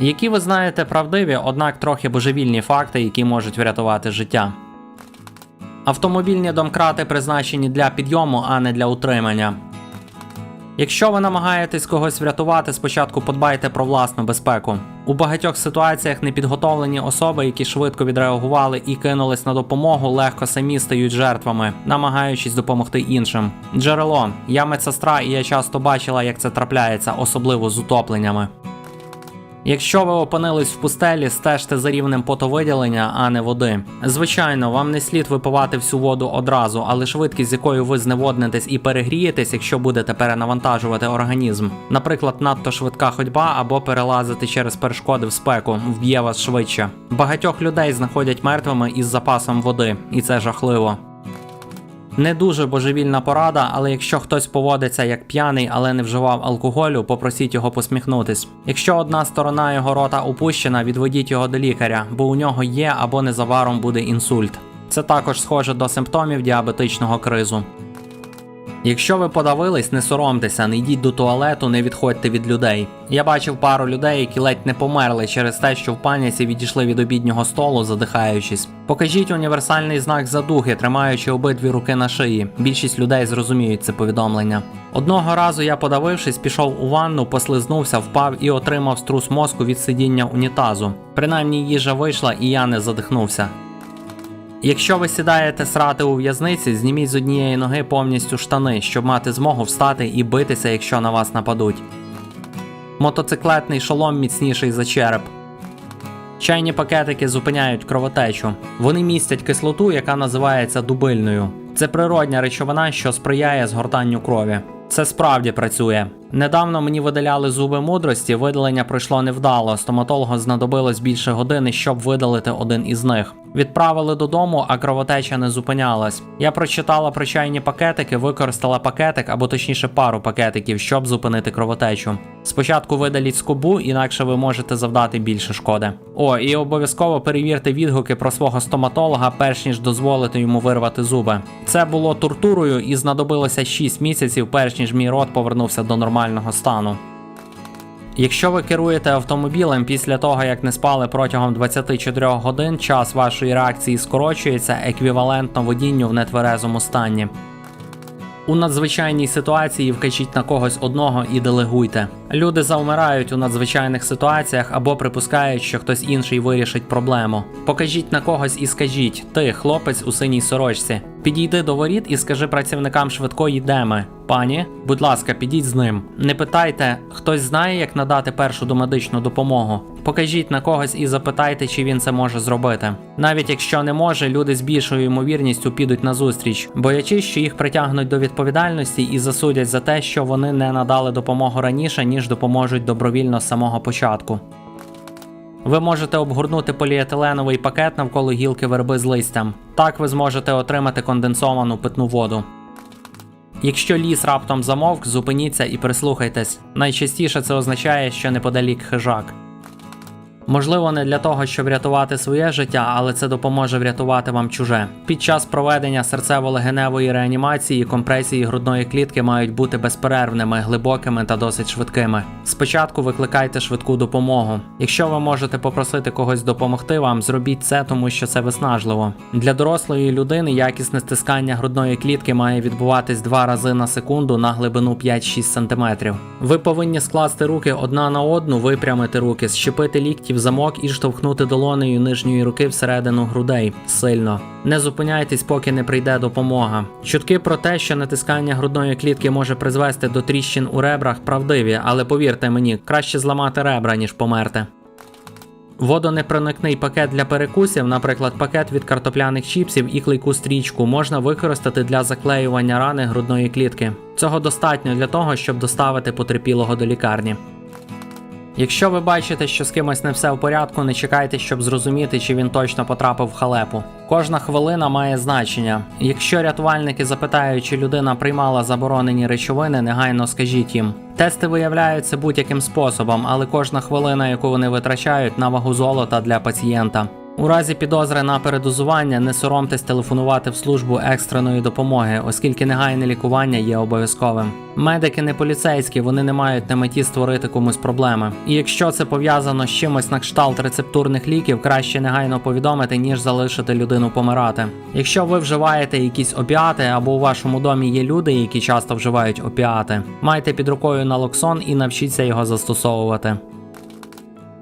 які ви знаєте правдиві, однак трохи божевільні факти, які можуть врятувати життя. Автомобільні домкрати призначені для підйому, а не для утримання. Якщо ви намагаєтесь когось врятувати, спочатку подбайте про власну безпеку. У багатьох ситуаціях непідготовлені особи, які швидко відреагували і кинулись на допомогу, легко самі стають жертвами, намагаючись допомогти іншим. Джерело, я медсестра, і я часто бачила, як це трапляється, особливо з утопленнями. Якщо ви опинились в пустелі, стежте за рівнем потовиділення, а не води. Звичайно, вам не слід випивати всю воду одразу, але швидкість, з якою ви зневоднетесь і перегрієтесь, якщо будете перенавантажувати організм. Наприклад, надто швидка ходьба або перелазити через перешкоди в спеку, вб'є вас швидше. Багатьох людей знаходять мертвими із запасом води, і це жахливо. Не дуже божевільна порада, але якщо хтось поводиться як п'яний, але не вживав алкоголю, попросіть його посміхнутись. Якщо одна сторона його рота опущена, відведіть його до лікаря, бо у нього є або незабаром буде інсульт. Це також схоже до симптомів діабетичного кризу. Якщо ви подавились, не соромтеся, не йдіть до туалету, не відходьте від людей. Я бачив пару людей, які ледь не померли через те, що в паніці відійшли від обіднього столу, задихаючись. Покажіть універсальний знак задухи, тримаючи обидві руки на шиї. Більшість людей зрозуміють це повідомлення. Одного разу я, подавившись, пішов у ванну, послизнувся, впав і отримав струс мозку від сидіння унітазу. Принаймні їжа вийшла, і я не задихнувся. Якщо ви сідаєте срати у в'язниці, зніміть з однієї ноги повністю штани, щоб мати змогу встати і битися, якщо на вас нападуть. Мотоциклетний шолом міцніший за череп. Чайні пакетики зупиняють кровотечу. Вони містять кислоту, яка називається дубильною. Це природня речовина, що сприяє згортанню крові. Це справді працює. Недавно мені видаляли зуби мудрості, видалення пройшло невдало. Стоматологу знадобилось більше години, щоб видалити один із них. Відправили додому, а кровотеча не зупинялась. Я прочитала про чайні пакетики, використала пакетик або точніше пару пакетиків, щоб зупинити кровотечу. Спочатку видаліть скобу, інакше ви можете завдати більше шкоди. О, і обов'язково перевірте відгуки про свого стоматолога, перш ніж дозволити йому вирвати зуби. Це було тортурою і знадобилося 6 місяців, перш ніж мій рот повернувся до нормального стану. Якщо ви керуєте автомобілем після того, як не спали протягом 24 годин, час вашої реакції скорочується еквівалентно водінню в нетверезому стані. У надзвичайній ситуації вкачіть на когось одного і делегуйте. Люди завмирають у надзвичайних ситуаціях або припускають, що хтось інший вирішить проблему. Покажіть на когось і скажіть: ти, хлопець у синій сорочці. Підійди до воріт і скажи працівникам швидкої де ми. Пані, будь ласка, підіть з ним. Не питайте, хтось знає, як надати першу домедичну допомогу. Покажіть на когось і запитайте, чи він це може зробити. Навіть якщо не може, люди з більшою ймовірністю підуть на зустріч, боячись, що їх притягнуть до відповідальності і засудять за те, що вони не надали допомогу раніше, ніж допоможуть добровільно з самого початку. Ви можете обгорнути поліетиленовий пакет навколо гілки верби з листям. Так ви зможете отримати конденсовану питну воду. Якщо ліс раптом замовк, зупиніться і прислухайтесь. Найчастіше це означає, що неподалік хижак. Можливо, не для того, щоб врятувати своє життя, але це допоможе врятувати вам чуже. Під час проведення серцево-легеневої реанімації компресії грудної клітки мають бути безперервними, глибокими та досить швидкими. Спочатку викликайте швидку допомогу. Якщо ви можете попросити когось допомогти вам, зробіть це, тому що це виснажливо. Для дорослої людини якісне стискання грудної клітки має відбуватись два рази на секунду на глибину 5-6 см. Ви повинні скласти руки одна на одну, випрямити руки, щепити лікті в замок і штовхнути долонею нижньої руки всередину грудей сильно. Не зупиняйтесь, поки не прийде допомога. Чутки про те, що натискання грудної клітки може призвести до тріщин у ребрах, правдиві, але повірте мені, краще зламати ребра, ніж померти. Водонепроникний пакет для перекусів, наприклад, пакет від картопляних чіпсів і клейку стрічку, можна використати для заклеювання рани грудної клітки. Цього достатньо для того, щоб доставити потерпілого до лікарні. Якщо ви бачите, що з кимось не все в порядку, не чекайте, щоб зрозуміти, чи він точно потрапив в халепу. Кожна хвилина має значення. Якщо рятувальники запитають, чи людина приймала заборонені речовини, негайно скажіть їм. Тести виявляються будь-яким способом, але кожна хвилина, яку вони витрачають, на вагу золота для пацієнта. У разі підозри на передозування не соромтесь телефонувати в службу екстреної допомоги, оскільки негайне лікування є обов'язковим. Медики не поліцейські, вони не мають на меті створити комусь проблеми. І якщо це пов'язано з чимось на кшталт рецептурних ліків, краще негайно повідомити, ніж залишити людину помирати. Якщо ви вживаєте якісь опіати або у вашому домі є люди, які часто вживають опіати, майте під рукою налоксон і навчіться його застосовувати.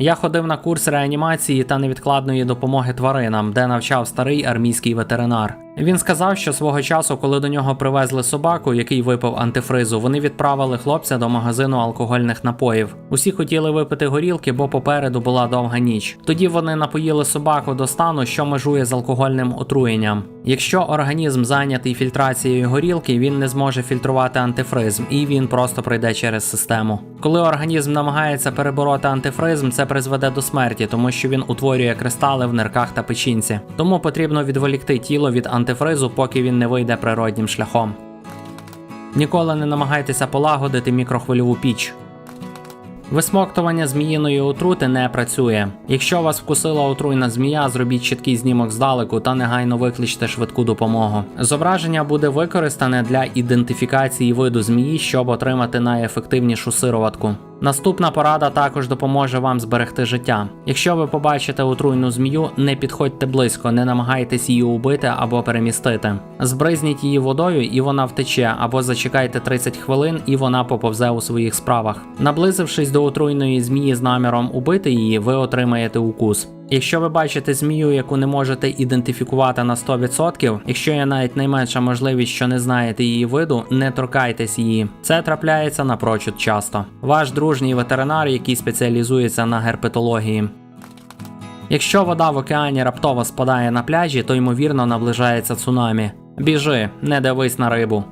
Я ходив на курс реанімації та невідкладної допомоги тваринам, де навчав старий армійський ветеринар. Він сказав, що свого часу, коли до нього привезли собаку, який випив антифризу, вони відправили хлопця до магазину алкогольних напоїв. Усі хотіли випити горілки, бо попереду була довга ніч. Тоді вони напоїли собаку до стану, що межує з алкогольним отруєнням. Якщо організм зайнятий фільтрацією горілки, він не зможе фільтрувати антифризм, і він просто пройде через систему. Коли організм намагається перебороти антифризм, це призведе до смерті, тому що він утворює кристали в нирках та печінці. Тому потрібно відволікти тіло від антифризу, поки він не вийде природнім шляхом. Ніколи не намагайтеся полагодити мікрохвильову піч. Висмоктування зміїної отрути не працює. Якщо вас вкусила отруйна змія, зробіть чіткий знімок здалеку та негайно викличте швидку допомогу. Зображення буде використане для ідентифікації виду змії, щоб отримати найефективнішу сироватку. Наступна порада також допоможе вам зберегти життя. Якщо ви побачите отруйну змію, не підходьте близько, не намагайтесь її убити або перемістити. Збризніть її водою і вона втече, або зачекайте 30 хвилин і вона поповзе у своїх справах. Наблизившись до отруйної змії з наміром убити її, ви отримаєте укус. Якщо ви бачите змію, яку не можете ідентифікувати на 100%, якщо є навіть найменша можливість, що не знаєте її виду, не торкайтесь її. Це трапляється напрочуд часто. Ваш дружній ветеринар, який спеціалізується на герпетології. Якщо вода в океані раптово спадає на пляжі, то ймовірно наближається цунамі. Біжи, не дивись на рибу.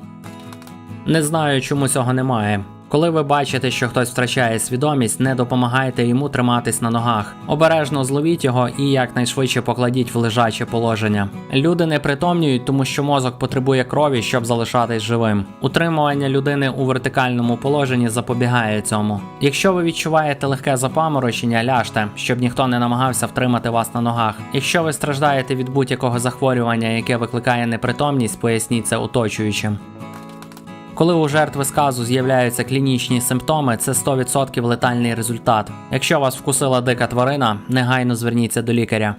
Не знаю, чому цього немає. Коли ви бачите, що хтось втрачає свідомість, не допомагайте йому триматись на ногах. Обережно зловіть його і якнайшвидше покладіть в лежаче положення. Люди не притомнюють, тому що мозок потребує крові, щоб залишатись живим. Утримування людини у вертикальному положенні запобігає цьому. Якщо ви відчуваєте легке запаморочення, ляжте, щоб ніхто не намагався втримати вас на ногах. Якщо ви страждаєте від будь-якого захворювання, яке викликає непритомність, поясніть це оточуючим. Коли у жертви сказу з'являються клінічні симптоми, це 100% летальний результат. Якщо вас вкусила дика тварина, негайно зверніться до лікаря.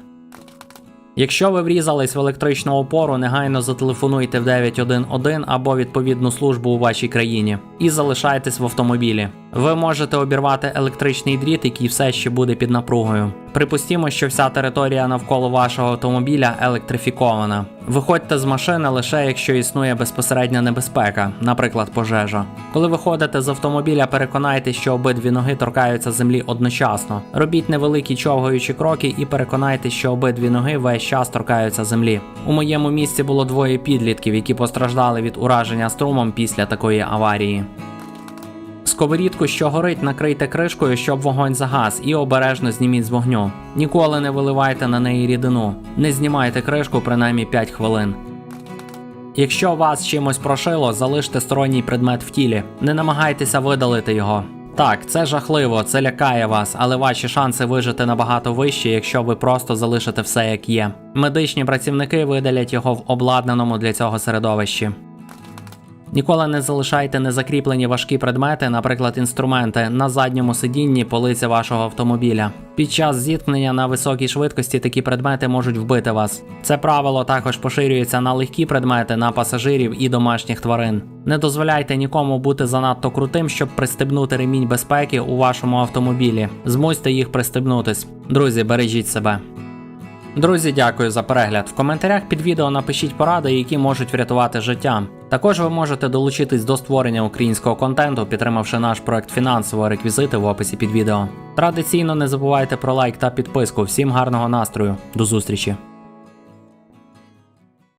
Якщо ви врізались в електричну опору, негайно зателефонуйте в 911 або відповідну службу у вашій країні і залишайтесь в автомобілі. Ви можете обірвати електричний дріт, який все ще буде під напругою. Припустімо, що вся територія навколо вашого автомобіля електрифікована. Виходьте з машини лише якщо існує безпосередня небезпека, наприклад, пожежа. Коли виходите з автомобіля, переконайтесь, що обидві ноги торкаються землі одночасно. Робіть невеликі човгаючі кроки і переконайтесь, що обидві ноги весь час торкаються землі. У моєму місці було двоє підлітків, які постраждали від ураження струмом після такої аварії. Сковорідку, що горить, накрийте кришкою, щоб вогонь загас, і обережно зніміть з вогню. Ніколи не виливайте на неї рідину. Не знімайте кришку принаймні 5 хвилин. Якщо вас чимось прошило, залиште сторонній предмет в тілі. Не намагайтеся видалити його. Так, це жахливо, це лякає вас, але ваші шанси вижити набагато вищі, якщо ви просто залишите все як є. Медичні працівники видалять його в обладнаному для цього середовищі. Ніколи не залишайте незакріплені важкі предмети, наприклад, інструменти, на задньому сидінні полиці вашого автомобіля. Під час зіткнення на високій швидкості такі предмети можуть вбити вас. Це правило також поширюється на легкі предмети, на пасажирів і домашніх тварин. Не дозволяйте нікому бути занадто крутим, щоб пристебнути ремінь безпеки у вашому автомобілі. Змусьте їх пристебнутись. Друзі, бережіть себе. Друзі, дякую за перегляд. В коментарях під відео напишіть поради, які можуть врятувати життя. Також ви можете долучитись до створення українського контенту, підтримавши наш проект фінансово реквізити в описі під відео. Традиційно не забувайте про лайк та підписку. Всім гарного настрою. До зустрічі!